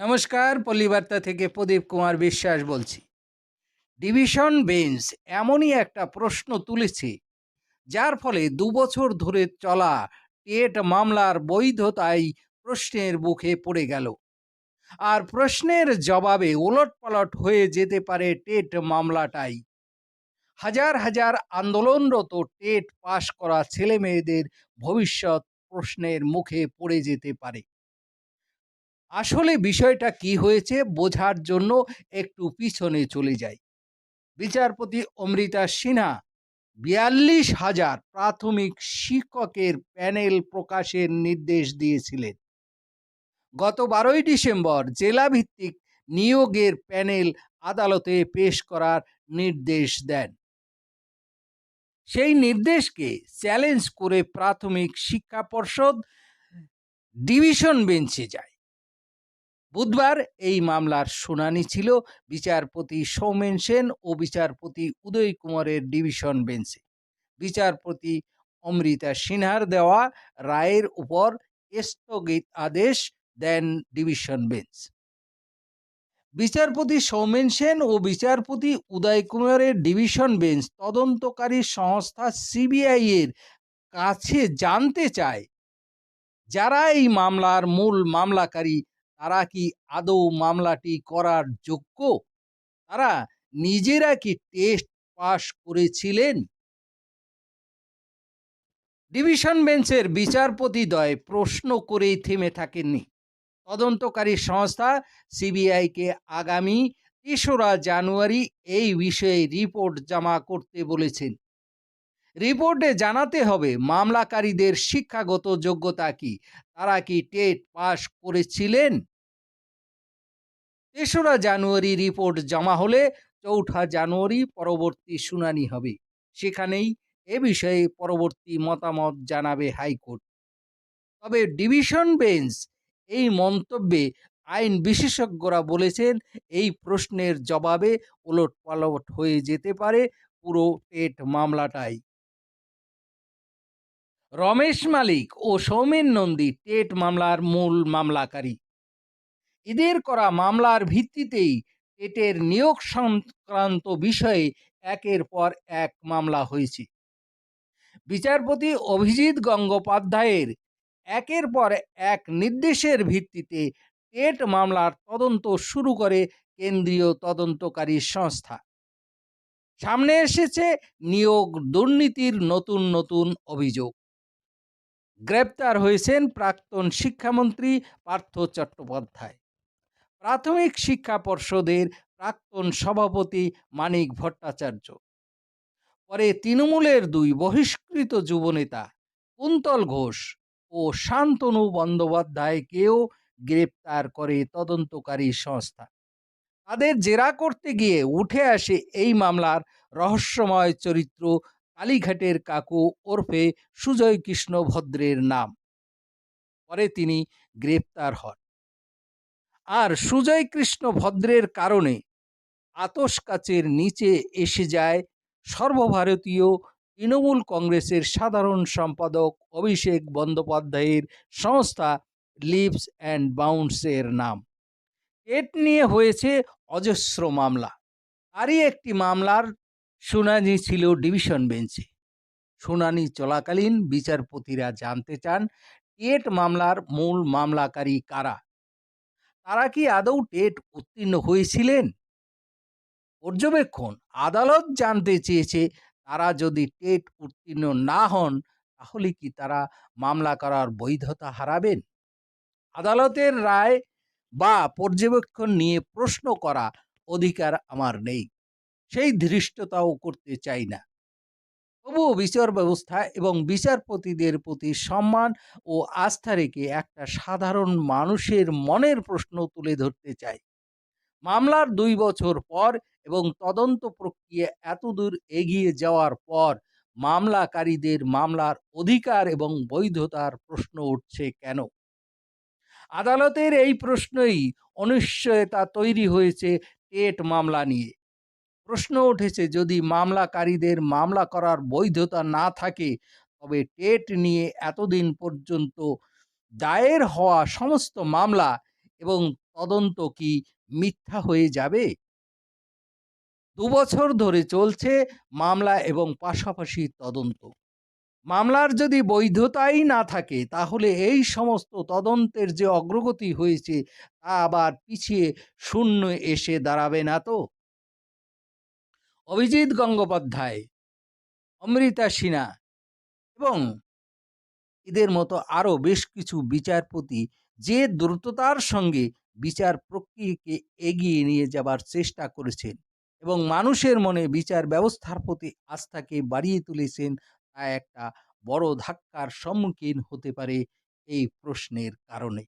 নমস্কার, পল্লীবার্তা থেকে প্রদীপ কুমার বিশ্বাস বলছি। ডিভিশন বেঞ্চ এমনই একটা প্রশ্ন তুলেছে, যার ফলে দুবছর ধরে চলা টেট মামলার বৈধতাই প্রশ্নের মুখে পড়ে গেল। আর প্রশ্নের জবাবে ওলটপালট হয়ে যেতে পারে টেট মামলাটাই। হাজার হাজার আন্দোলনরত টেট পাশ করা ছেলে মেয়েদের ভবিষ্যৎ প্রশ্নের মুখে পড়ে যেতে পারে। আসলে বিষয়টা কি হয়েছে বোঝার জন্য একটু পিছনে চলে যাই। বিচারপতি অমৃতা সিনহা, বিয়াল্লিশ হাজার প্রাথমিক শিক্ষকের প্যানেল প্রকাশের নির্দেশ দিয়েছিলেন। গত বারোই ডিসেম্বর জেলাভিত্তিক নিয়োগের প্যানেল আদালতে পেশ করার নির্দেশ দেন। সেই নির্দেশকে চ্যালেঞ্জ করে প্রাথমিক শিক্ষা পর্ষদ ডিভিশন বেঞ্চে যায়। বুধবার এই মামলার শুনানি ছিল বিচারপতি সৌমেন সেন ও বিচারপতি উদয় কুমারের ডিভিশন বেঞ্চে। বিচারপতি অমৃতা সিনহার দেওয়া রায়ের উপর স্থগিত আদেশ দেন ডিভিশন বেঞ্চ। বিচারপতি সৌমেন সেন ও বিচারপতি উদয় কুমারের ডিভিশন বেঞ্চ তদন্তকারী সংস্থা সিবিআই এর কাছে জানতে চায়, যারা এই মামলার মূল মামলাকারী তারা কি আদৌ মামলাটি করার যোগ্য? তারা নিজেরা কি টেস্ট পাশ করেছিলেন? ডিভিশন বেঞ্চের বিচারপতিদ্বয় প্রশ্ন করেই থেমে থাকেননি। তদন্তকারী সংস্থা সিবিআইকে আগামী তেসরা জানুয়ারি এই বিষয়ে রিপোর্ট জমা করতে বলেছেন। রিপোর্টে জানাতে হবে, মামলাকারীদের শিক্ষাগত যোগ্যতা কি? তারা কি টেট পাশ করেছিলেন? তেসরা জানুয়ারি রিপোর্ট জমা হলে চৌঠা জানুয়ারি পরবর্তী শুনানি হবে। সেখানেই এ বিষয়ে পরবর্তী মতামত জানাবে হাইকোর্ট। তবে ডিভিশন বেঞ্চ এই মন্তব্যে আইন বিশেষজ্ঞরা বলেছেন, এই প্রশ্নের জবাবে ওলট পালট হয়ে যেতে পারে পুরো টেট মামলাটাই। রমেশ মালিক ও সৌমেন নন্দী টেট মামলার মূল মামলাকারী। এদের করা মামলার ভিত্তিতেই টেটের নিয়োগ সংক্রান্ত বিষয়ে একের পর এক মামলা হয়েছে। বিচারপতি অভিজিৎ গঙ্গোপাধ্যায়ের একের পর এক নির্দেশের ভিত্তিতে টেট মামলার তদন্ত শুরু করে কেন্দ্রীয় তদন্তকারী সংস্থা। সামনে এসেছে নিয়োগ দুর্নীতির নতুন নতুন অভিযোগ। গ্রেপ্তার হয়েছেন প্রাক্তন শিক্ষামন্ত্রী পার্থ চট্টোপাধ্যায়। প্রাথমিক শিক্ষা পর্ষদের প্রাক্তন সভাপতি মানিক ভট্টাচার্য। পরে তৃণমূলের দুই বহিষ্কৃত যুবনেতা কুন্তল ঘোষ ও শান্তনু বন্দ্যোপাধ্যায়কেও গ্রেপ্তার করে তদন্তকারী সংস্থা। তাদের জেরা করতে গিয়ে উঠে আসে এই মামলার রহস্যময় চরিত্র কালীঘাটের কাকু ওরফে সুজয় কৃষ্ণ ভদ্রের নাম। পরে তিনি গ্রেপ্তার হন। আর সুজয় কৃষ্ণ ভদ্রের কারণে আতস কাচের নিচে এসে যায় সর্বভারতীয় তৃণমূল কংগ্রেসের সাধারণ সম্পাদক অভিষেক বন্দ্যোপাধ্যায়ের সংস্থা লিভস অ্যান্ড বাউন্সের নাম। এট নিয়ে হয়েছে অজস্র মামলা। আরই একটি মামলার শুনানি ছিল ডিভিশন বেঞ্চে। শুনানি চলাকালীন বিচারপতিরা জানতে চান টেট মামলার মূল মামলাকারী কারা? তারা কি আদৌ টেট উত্তীর্ণ হয়েছিলেন? পর্যবেক্ষণ, আদালত জানতে চেয়েছে তারা যদি টেট উত্তীর্ণ না হন, তাহলে কি তারা মামলা করার বৈধতা হারাবেন? আদালতের রায় বা পর্যবেক্ষণ নিয়ে প্রশ্ন করা অধিকার আমার নেই। সেই ধৃষ্টতাও করতে চাই না। তবুও বিচার ব্যবস্থা এবং বিচারপতিদের প্রতি সম্মান ও আস্থা রেখে একটা সাধারণ মানুষের মনের প্রশ্ন তুলে ধরতে চাই। মামলার দুই বছর পর এবং তদন্ত প্রক্রিয়া এতদূর এগিয়ে যাওয়ার পর মামলাকারীদের মামলার অধিকার এবং বৈধতার প্রশ্ন উঠছে কেন? আদালতের এই প্রশ্নই অনিশ্চয়তা তৈরি হয়েছে টেট মামলা নিয়ে। প্রশ্ন উঠেছে, যদি মামলাকারীদের মামলা করার বৈধতা না থাকে, তবে টেট নিয়ে এতদিন পর্যন্ত দায়ের হওয়া সমস্ত মামলা এবং তদন্ত কি মিথ্যা হয়ে যাবে? দুবছর ধরে চলছে মামলা এবং পাশাপাশি তদন্ত। মামলার যদি বৈধতাই না থাকে, তাহলে এই সমস্ত তদন্তের যে অগ্রগতি হয়েছে, তা আবার পিছিয়ে শূন্য এসে দাঁড়াবে না তো? অভিজিৎ গঙ্গোপাধ্যায়, অমৃতা সিনহা এবং এদের মতো আরও বেশ কিছু বিচারপতি যে দ্রুততার সঙ্গে বিচার প্রক্রিয়াকে এগিয়ে নিয়ে যাবার চেষ্টা করেছেন এবং মানুষের মনে বিচার ব্যবস্থার প্রতি আস্থাকে বাড়িয়ে তুলেছেন, তা একটা বড় ধাক্কার সম্মুখীন হতে পারে এই প্রশ্নের কারণে।